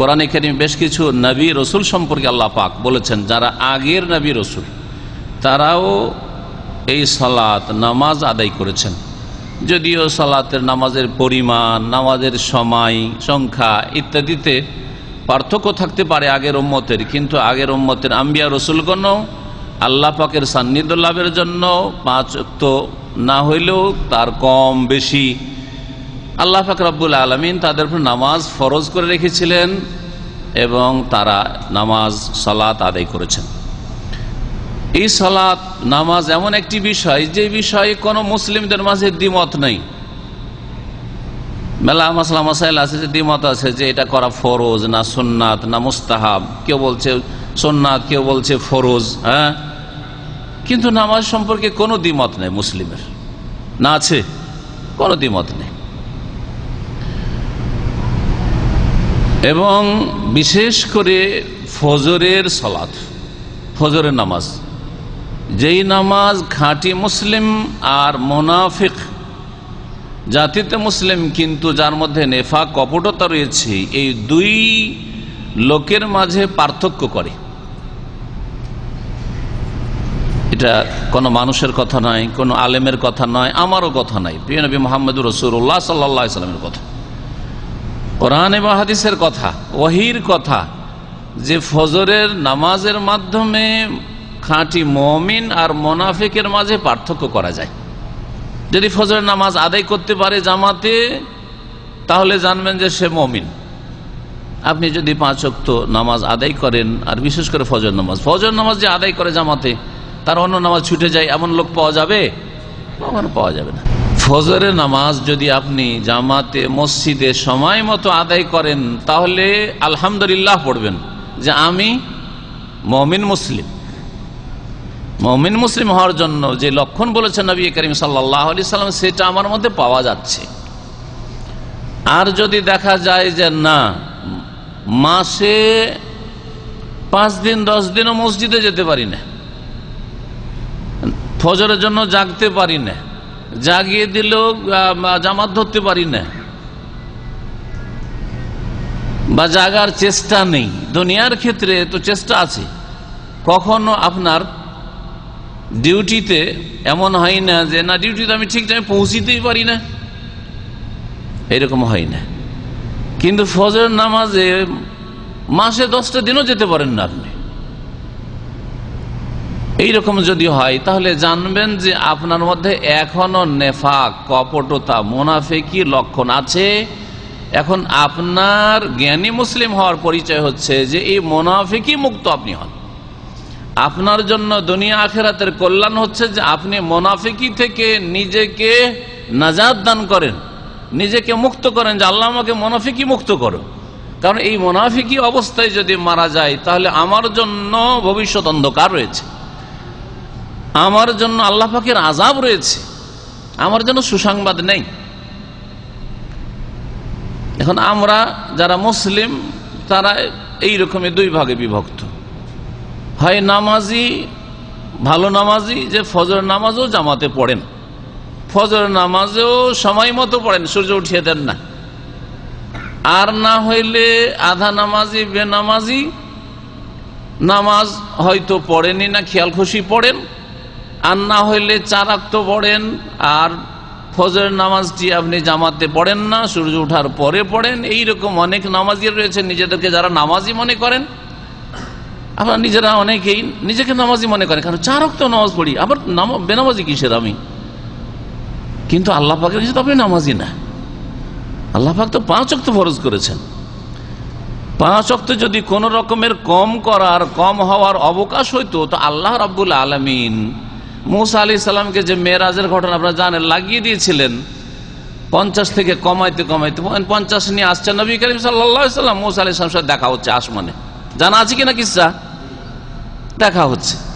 কোরআন করিম বেশ কিছু নবী রসুল সম্পর্কে আল্লাহ পাক বলেছেন, যারা আগের নবী রসুল, তারাও এই সালাত, নামাজ আদায় করেছেন। যদিও সালাতের নামাজের পরিমাণ, নামাজের সময়, সংখ্যা ইত্যাদিতে পার্থক্য থাকতে পারে আগের উম্মতের, কিন্তু আগের উম্মতের আম্বিয়া রসুলগণ আল্লাহ পাকের সান্নিধ্য লাভের জন্য পাঁচ তো না হইলেও তার কম বেশি আল্লাহ পাক রব্বুল আলমিন তাদের উপর নামাজ ফরজ করে রেখেছিলেন এবং তারা নামাজ, সালাত আদায় করেছেন। এই সালাত, নামাজ এমন একটি বিষয়, যে বিষয়ে কোনো মুসলিমদের মাঝে দ্বিমত নেই। মেলা মাসলা মাসাইল আছে যে দ্বিমত আছে যে এটা করা ফরজ না সুন্নাত না মুস্তাহাব। কেউ বলছে সোননাথ কেউ বলছে ফরোজ হ্যাঁ? কিন্তু নামাজ সম্পর্কে কোনো দ্বিমত নেই মুসলিমের। না আছে, কোনো দ্বিমত নেই। এবং বিশেষ করে ফজরের সলাৎ ফজরের নামাজ। যেই নামাজ খাঁটি মুসলিম আর মোনাফিক, জাতিতে মুসলিম কিন্তু যার মধ্যে নেফা কপটতা রয়েছে, এই দুই লোকের মাঝে পার্থক্য করে। এটা কোনো মানুষের কথা নয়, কোনো আলেমের কথা নয়, আমারও কথা নয়। প্রিয় নবী মোহাম্মদুর রসুল্লাহ সাল্লা সাল্লামের কথা। কোরআন এবং হাদিসের কথা ওহির কথা, যে ফজরের নামাজের মাধ্যমে খাঁটি মমিন আর মোনাফিকের মাঝে পার্থক্য করা যায়। যদি ফজরের নামাজ আদায় করতে পারে জামাতে, তাহলে জানবেন যে সে মমিন। আপনি যদি পাঁচ অক্ত নামাজ আদায় করেন, আর বিশেষ করে ফজর নামাজ ফজর নামাজ যে আদায় করে জামাতে, তার অন্য নামাজ ছুটে যায়, এমন লোক পাওয়া যাবে? পাওয়া যাবে না। ফজরের নামাজ যদি আপনি জামাতে, মসজিদে সময় মতো আদায় করেন, তাহলে আলহামদুলিল্লাহ পড়বেন যে আমি মমিন মুসলিম। মমিন মুসলিম হওয়ার জন্য যে লক্ষণ বলেছেন নবী করিম সাল্লাহ আলি সাল্লাম, সেটা আমার মধ্যে পাওয়া যাচ্ছে। আর যদি দেখা যায় যে না, মাসে পাঁচ দিন, দশ দিনও মসজিদে যেতে পারি না। ফজরের জন্য জাগতে পারি না। জাগিয়ে দিলেও জামাত ধরতে পারি না। বা জাগার চেষ্টা নেই। দুনিয়ার ক্ষেত্রে তো চেষ্টা আছে। কখনো আপনার ডিউটিতে এমন হয় না যে, না, ডিউটিতে আমি ঠিক টাইমে পৌঁছিতেই পারি না। এরকম হয় না। কিন্তু ফজর নামাজে মাসে দশটা দিনও যেতে পারেন না আপনি। এইরকম যদি হয়, তাহলে জানবেন যে আপনার মধ্যে এখনও নেফাক, কপটতা, মোনাফেকি লক্ষণ আছে। এখন আপনার জ্ঞানী মুসলিম হওয়ার পরিচয় হচ্ছে যে এই মোনাফেকি মুক্ত আপনি হন। আপনার জন্য দুনিয়া আখেরাতের কল্যাণ হচ্ছে যে আপনি মোনাফিকি থেকে নিজেকে নাজাদ দান করেন, নিজেকে মুক্ত করেন, যে আল্লাহ আমাকে মোনাফিকি মুক্ত করো কারণ এই মোনাফিকি অবস্থায় যদি মারা যায়, তাহলে আমার জন্য ভবিষ্যৎ অন্ধকার রয়েছে। আমার জন্য আল্লাহ পাকের আজাব রয়েছে। আমার জন্য সুসংবাদ নেই। এখন আমরা যারা মুসলিম, তারা এই রকমের দুই ভাগে বিভক্ত। হয় নামাজি, ভালো নামাজি, যে ফজর নামাজও জামাতে পড়েন। ফজর নামাজেও সময় মতো পড়েন, সূর্য উঠিয়ে দেন না। আর না হইলে আধা নামাজি বেনামাজি নামাজ হয়তো পড়েনি না, খেয়াল খুশি পড়েন। আর না হইলে চারাক্ত পড়েন, আর ফজর নামাজটি আপনি জামাতে পড়েন না, সূর্য ওঠার পরে পড়েন, এইরকম অনেক নামাজি রয়েছে নিজেদেরকে যারা নামাজি মনে করেন আপনার নিজেরা অনেকেই নিজেকে নামাজি মনে করেন কারণ চার অক্ত নামাজ পড়ি, আবার বেনামাজি কিসের আমি? কিন্তু আল্লাহ পাকের কাছে তো আপনি নামাজি না। আল্লাহ পাক তো পাঁচ অক্ত ফরজ করেছেন। পাঁচ অক্ত যদি কোন রকমের কম করার, কম হওয়ার অবকাশ হইতো, তো আল্লাহ রাবুল আলমিন মুসা আলি সাল্লামকে যে মেয়েরাজের ঘটনা আপনারা জানেন, লাগিয়ে দিয়েছিলেন। পঞ্চাশ থেকে কমাইতে কমাইতে। পঞ্চাশ নিয়ে আসছেন নবী করিম সাল্লাম মোসা আলি সাল্লাম দেখা হচ্ছে আসমানে। জানা আছে কিনা কিসা? দেখা হচ্ছে।